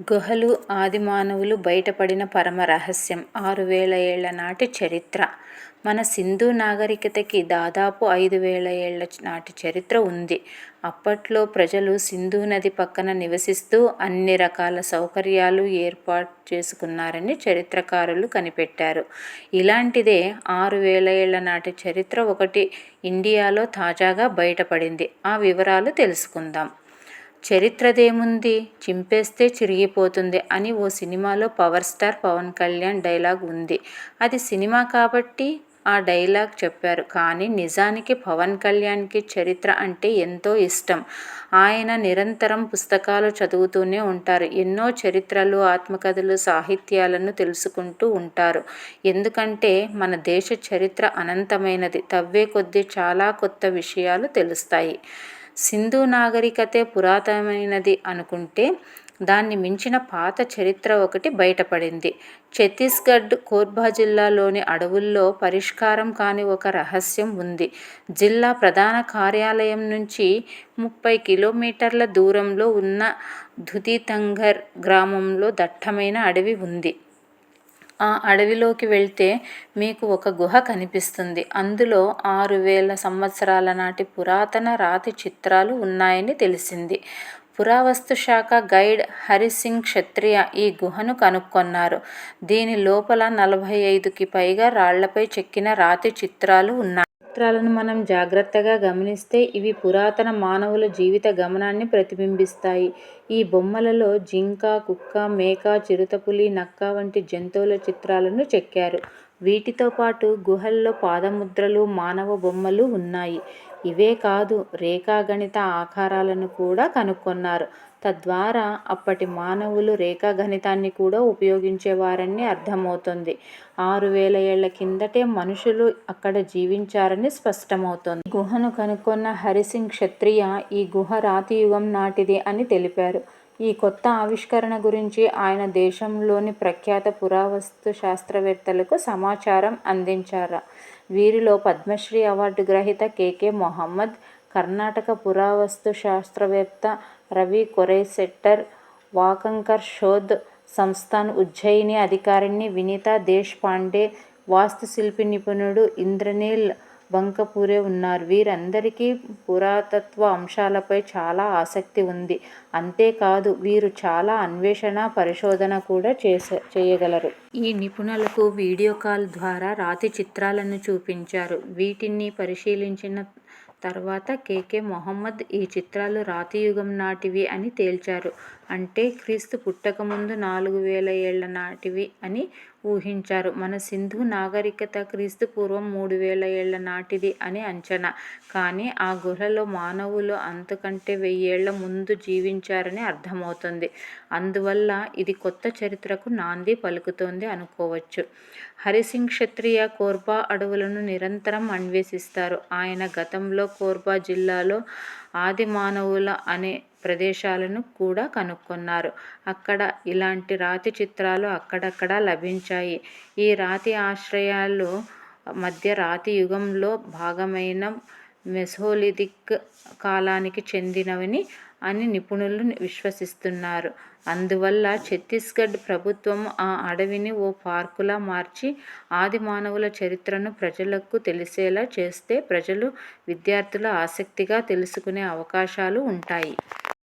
గుహలు ఆదిమానవులు బయటపడిన పరమ రహస్యం. ఆరు వేల ఏళ్ళ నాటి చరిత్ర. మన సింధు నాగరికతకి దాదాపు ఐదు వేల ఏళ్ళ నాటి చరిత్ర ఉంది. అప్పట్లో ప్రజలు సింధు నది పక్కన నివసిస్తూ అన్ని రకాల సౌకర్యాలు ఏర్పాటు చేసుకున్నారని చరిత్రకారులు కనిపెట్టారు. ఇలాంటిదే ఆరు వేల ఏళ్ళ నాటి చరిత్ర ఒకటి ఇండియాలో తాజాగా బయటపడింది. ఆ వివరాలు తెలుసుకుందాం. చరిత్రదేముంది? చింపేస్తే చిరిగిపోతుంది అని ఓ సినిమాలో power star Pawan Kalyan dialogue ఉంది. అది సినిమా కాబట్టి ఆ డైలాగ్ చెప్పారు. కానీ నిజానికి పవన్ కళ్యాణ్కి చరిత్ర అంటే ఎంతో ఇష్టం. ఆయన నిరంతరం పుస్తకాలు చదువుతూనే ఉంటారు. ఎన్నో చరిత్రలు ఆత్మకథలు సాహిత్యాలను తెలుసుకుంటూ ఉంటారు. ఎందుకంటే మన దేశ చరిత్ర అనంతమైనది. తవ్వే కొద్దీ చాలా కొత్త విషయాలు తెలుస్తాయి. సింధు నాగరికతే పురాతనమైనది అనుకుంటే దాన్ని మించిన పాత చరిత్ర ఒకటి బయటపడింది. ఛత్తీస్గఢ్ కోర్బా జిల్లాలోని అడవుల్లో పరిష్కారం కాని ఒక రహస్యం ఉంది. జిల్లా ప్రధాన కార్యాలయం నుంచి ముప్పై కిలోమీటర్ల దూరంలో ఉన్న ధుతితంగర్ గ్రామంలో దట్టమైన అడవి ఉంది. ఆ అడవిలోకి వెళ్తే మీకు ఒక గుహ కనిపిస్తుంది. అందులో ఆరు వేల సంవత్సరాల నాటి పురాతన రాతి చిత్రాలు ఉన్నాయని తెలిసింది. పురావస్తు శాఖ గైడ్ హరిసింగ్ క్షత్రియ ఈ గుహను కనుక్కొన్నారు. దీని లోపల నలభై ఐదుకి పైగా రాళ్ళపై చెక్కిన రాతి చిత్రాలు ఉన్నాయి. చిత్రాలను మనం జాగ్రత్తగా గమనిస్తే ఇవి పురాతన మానవుల జీవిత గమనాన్ని ప్రతిబింబిస్తాయి. ఈ బొమ్మలలో జింక కుక్క మేక చిరుతపులి నక్క వంటి జంతువుల చిత్రాలను చెక్కారు. వీటితో పాటు గుహల్లో పాదముద్రలు మానవ బొమ్మలు ఉన్నాయి. ఇవే కాదు రేఖాగణిత ఆకారాలను కూడా కనుక్కొన్నారు. తద్వారా అప్పటి మానవులు రేఖాగణితాన్ని కూడా ఉపయోగించేవారని అర్థమవుతుంది. ఆరు వేల ఏళ్ళ కిందటే మనుషులు అక్కడ జీవించారని స్పష్టమవుతోంది. గుహను కనుక్కొన్న హరిసింగ్ క్షత్రియ ఈ గుహ రాతి యుగం నాటిది అని తెలిపారు. ఈ కొత్త ఆవిష్కరణ గురించి ఆయన దేశంలోని ప్రఖ్యాత పురావస్తు శాస్త్రవేత్తలకు సమాచారం అందించారు? వీరిలో పద్మశ్రీ అవార్డు గ్రహీత కెకె మొహమ్మద్ కర్ణాటక పురావస్తు శాస్త్రవేత్త రవి కొరైసెట్టర్ వాకంకర్ శోధ్ సంస్థాన్ ఉజ్జయిని అధికారిణి వినీతా దేశ్పాండే వాస్తుశిల్పి నిపుణుడు ఇంద్రనీల్ బంకపూరే ఉన్నారు. వీరందరికీ పురాతత్వ అంశాలపై చాలా ఆసక్తి ఉంది. అంతేకాదు వీరు చాలా అన్వేషణ పరిశోధన కూడా చేసే చేయగలరు. ఈ నిపుణులకు వీడియో కాల్ ద్వారా రాతి చిత్రాలను చూపించారు. వీటిని పరిశీలించిన తర్వాత కెకె మొహమ్మద్ ఈ చిత్రాలు రాతియుగం నాటివి అని తేల్చారు. అంటే క్రీస్తు పుట్టకముందు నాలుగు వేల ఏళ్ళ నాటివి అని ఊహించారు. మన సింధు నాగరికత క్రీస్తు పూర్వం మూడు వేల ఏళ్ళ నాటిది అని అంచనా. కానీ ఆ గుహలో మానవులు అంతకంటే వెయ్యేళ్ళ ముందు జీవించారని అర్థమవుతుంది. అందువల్ల ఇది కొత్త చరిత్రకు నాంది పలుకుతోంది అనుకోవచ్చు. హరిసింగ్ క్షత్రియ కోర్బా అడవులను నిరంతరం అన్వేషిస్తారు. ఆయన గతంలో కోర్బా జిల్లాలో ఆది మానవుల అనే ప్రదేశాలను కూడా కనుక్కొన్నారు. అక్కడ ఇలాంటి రాతి చిత్రాలు అక్కడక్కడ లభించాయి. ఈ రాతి ఆశ్రయాలు మధ్య రాతి యుగంలో భాగమైన మెసోలిథిక్ కాలానికి చెందినవని అని నిపుణులు విశ్వసిస్తున్నారు. అందువల్ల ఛత్తీస్గఢ్ ప్రభుత్వం ఆ అడవిని ఓ పార్కులా మార్చి ఆది మానవుల చరిత్రను ప్రజలకు తెలిసేలా చేస్తే ప్రజలు విద్యార్థులు ఆసక్తిగా తెలుసుకునే అవకాశాలు ఉంటాయి.